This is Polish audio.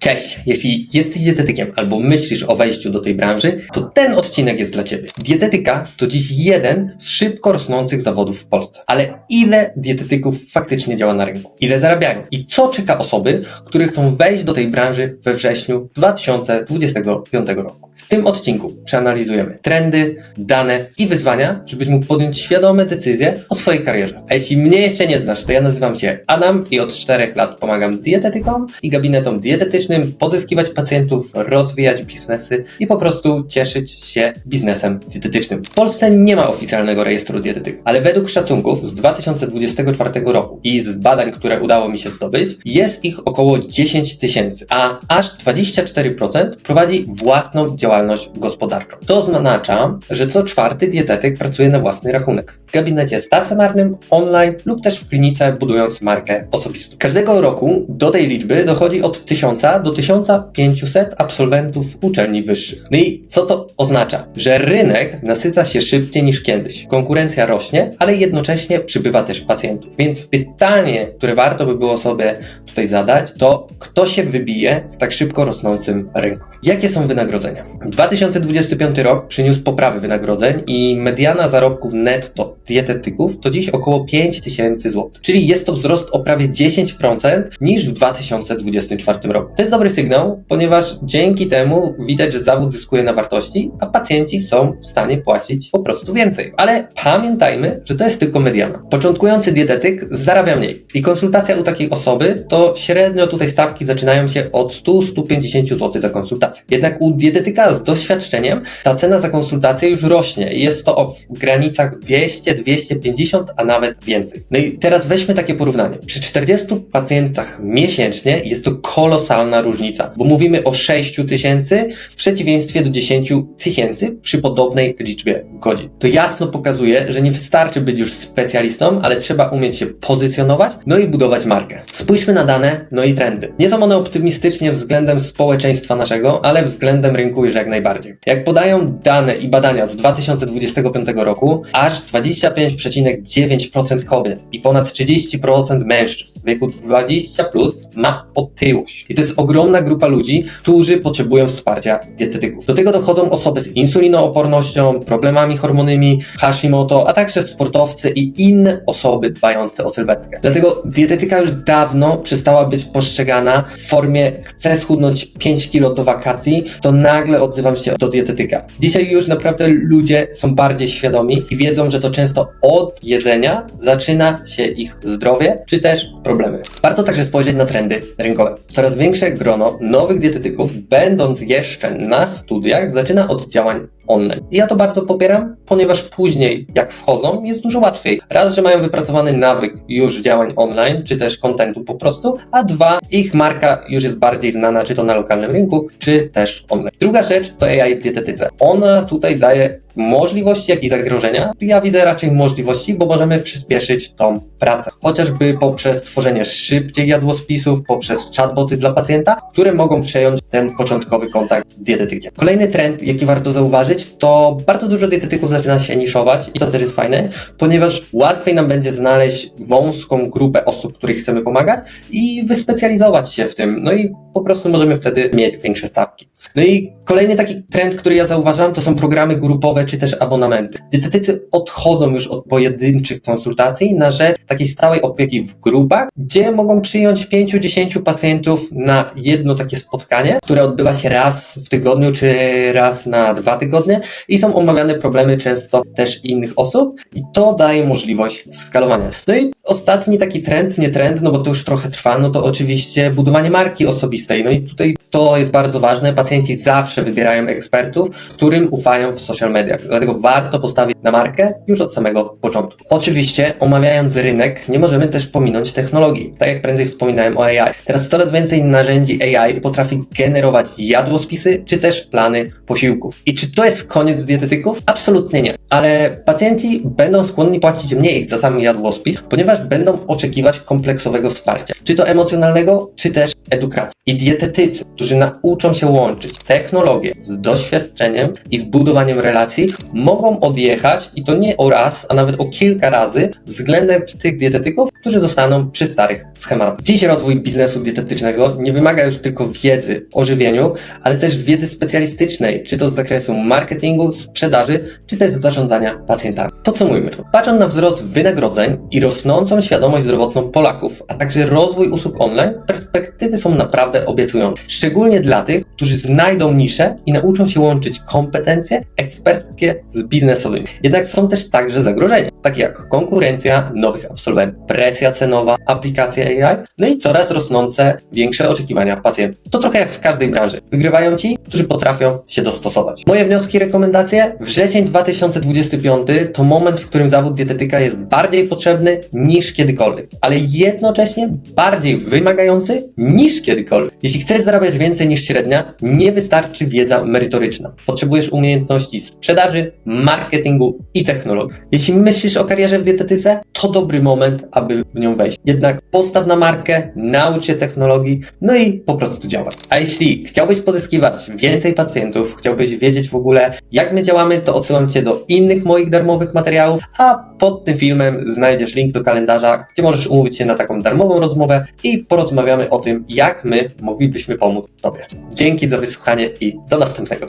Cześć! Jeśli jesteś dietetykiem albo myślisz o wejściu do tej branży, to ten odcinek jest dla Ciebie. Dietetyka to dziś jeden z szybko rosnących zawodów w Polsce. Ale ile dietetyków faktycznie działa na rynku? Ile zarabiają? I co czeka osoby, które chcą wejść do tej branży we wrześniu 2025 roku? W tym odcinku przeanalizujemy trendy, dane i wyzwania, żebyś mógł podjąć świadome decyzje o swojej karierze. A jeśli mnie jeszcze nie znasz, to ja nazywam się Adam i od 4 lat pomagam dietetykom i gabinetom dietetycznym pozyskiwać pacjentów, rozwijać biznesy i po prostu cieszyć się biznesem dietetycznym. W Polsce nie ma oficjalnego rejestru dietetyków, ale według szacunków z 2024 roku i z badań, które udało mi się zdobyć, jest ich około 10 tysięcy, a aż 24% prowadzi własną działalność gospodarczą. To oznacza, że co czwarty dietetyk pracuje na własny rachunek. W gabinecie stacjonarnym, online lub też w klinice, budując markę osobistą. Każdego roku do tej liczby dochodzi od 1000 do 1500 absolwentów uczelni wyższych. No i co to oznacza? Że rynek nasyca się szybciej niż kiedyś. Konkurencja rośnie, ale jednocześnie przybywa też pacjentów. Więc pytanie, które warto by było sobie tutaj zadać, to kto się wybije w tak szybko rosnącym rynku? Jakie są wynagrodzenia? 2025 rok przyniósł poprawy wynagrodzeń i mediana zarobków netto dietetyków to dziś około 5000 zł. Czyli jest to wzrost o prawie 10% niż w 2024 roku. To jest dobry sygnał, ponieważ dzięki temu widać, że zawód zyskuje na wartości, a pacjenci są w stanie płacić po prostu więcej. Ale pamiętajmy, że to jest tylko mediana. Początkujący dietetyk zarabia mniej i konsultacja u takiej osoby to średnio tutaj stawki zaczynają się od 100-150 zł za konsultację. Jednak u dietetyka z doświadczeniem ta cena za konsultację już rośnie jest to w granicach 200, 250, a nawet więcej. No i teraz weźmy takie porównanie. Przy 40 pacjentach miesięcznie jest to kolosalna różnica, bo mówimy o 6 tysięcy w przeciwieństwie do 10 tysięcy przy podobnej liczbie godzin. To jasno pokazuje, że nie wystarczy być już specjalistą, ale trzeba umieć się pozycjonować, no i budować markę. Spójrzmy na dane, no i trendy. Nie są one optymistycznie względem społeczeństwa naszego, ale względem rynku już jak najbardziej. Jak podają dane i badania z 2025 roku, aż 25,9% kobiet i ponad 30% mężczyzn w wieku 20 plus ma otyłość. I to jest ogromna grupa ludzi, którzy potrzebują wsparcia dietetyków. Do tego dochodzą osoby z insulinoopornością, problemami hormonymi, Hashimoto, a także sportowcy i inne osoby dbające o sylwetkę. Dlatego dietetyka już dawno przestała być postrzegana w formie chcę schudnąć 5 kilo do wakacji, to nagle odzywam się do dietetyka. Dzisiaj już naprawdę ludzie są bardziej świadomi i wiedzą, że to często od jedzenia zaczyna się ich zdrowie, czy też problemy. Warto także spojrzeć na trendy rynkowe. Coraz większe grono nowych dietetyków, będąc jeszcze na studiach, zaczyna od działań online. I ja to bardzo popieram, ponieważ później, jak wchodzą, jest dużo łatwiej. Raz, że mają wypracowany nawyk już działań online, czy też kontentu po prostu, a dwa, ich marka już jest bardziej znana, czy to na lokalnym rynku, czy też online. Druga rzecz to AI w dietetyce. Ona tutaj daje możliwości, jak i zagrożenia. Ja widzę raczej możliwości, bo możemy przyspieszyć tą pracę. Chociażby poprzez tworzenie szybciej jadłospisów, poprzez chatboty dla pacjenta, które mogą przejąć ten początkowy kontakt z dietetykiem. Kolejny trend, jaki warto zauważyć, to bardzo dużo dietetyków zaczyna się niszować i to też jest fajne, ponieważ łatwiej nam będzie znaleźć wąską grupę osób, których chcemy pomagać i wyspecjalizować się w tym. No i po prostu możemy wtedy mieć większe stawki. No i kolejny taki trend, który ja zauważam, to są programy grupowe czy też abonamenty. Dietetycy odchodzą już od pojedynczych konsultacji na rzecz takiej stałej opieki w grupach, gdzie mogą przyjąć 5-10 pacjentów na jedno takie spotkanie, które odbywa się raz w tygodniu czy raz na dwa tygodnie i są omawiane problemy często też innych osób i to daje możliwość skalowania. No i ostatni taki trend, nie trend, no bo to już trochę trwa, no to oczywiście budowanie marki osobistej. No i tutaj to jest bardzo ważne. Pacjenci zawsze wybierają ekspertów, którym ufają w social mediach. Dlatego warto postawić na markę już od samego początku. Oczywiście, omawiając rynek, nie możemy też pominąć technologii. Tak jak prędzej wspominałem o AI. Teraz coraz więcej narzędzi AI potrafi generować jadłospisy, czy też plany posiłków. I czy to jest koniec dietetyków? Absolutnie nie. Ale pacjenci będą skłonni płacić mniej za sam jadłospis, ponieważ będą oczekiwać kompleksowego wsparcia. Czy to emocjonalnego, czy też edukacji. I dietetycy, którzy nauczą się łączyć technologię z doświadczeniem i z budowaniem relacji mogą odjechać i to nie o raz, a nawet o kilka razy względem tych dietetyków, którzy zostaną przy starych schematach. Dziś rozwój biznesu dietetycznego nie wymaga już tylko wiedzy o żywieniu, ale też wiedzy specjalistycznej, czy to z zakresu marketingu, sprzedaży, czy też zarządzania pacjentami. Podsumujmy. Patrząc na wzrost wynagrodzeń i rosnącą świadomość zdrowotną Polaków, a także rozwój usług online, perspektywy są naprawdę obiecujące. Szczególnie dla tych, którzy znajdą niszę i nauczą się łączyć kompetencje eksperckie z biznesowymi. Jednak są też także zagrożenia, takie jak konkurencja nowych absolwentów, presja cenowa, aplikacje AI, no i coraz rosnące większe oczekiwania pacjentów. To trochę jak w każdej branży. Wygrywają ci, którzy potrafią się dostosować. Moje wnioski, rekomendacje? Wrzesień 2025 to moment, w którym zawód dietetyka jest bardziej potrzebny niż kiedykolwiek, ale jednocześnie bardziej wymagający niż kiedykolwiek. Jeśli chcesz zarabiać więcej niż średnia, nie wystarczy wiedza merytoryczna. Potrzebujesz umiejętności sprzedaży, marketingu i technologii. Jeśli myślisz o karierze w dietetyce, to dobry moment, aby w nią wejść. Jednak postaw na markę, naucz się technologii, no i po prostu działaj. A jeśli chciałbyś pozyskiwać więcej pacjentów, chciałbyś wiedzieć w ogóle, jak my działamy, to odsyłam Cię do innych moich darmowych materiałów, a pod tym filmem znajdziesz link do kalendarza, gdzie możesz umówić się na taką darmową rozmowę i porozmawiamy o tym, jak my moglibyśmy pomóc Tobie. Dzięki za wysłuchanie i do następnego.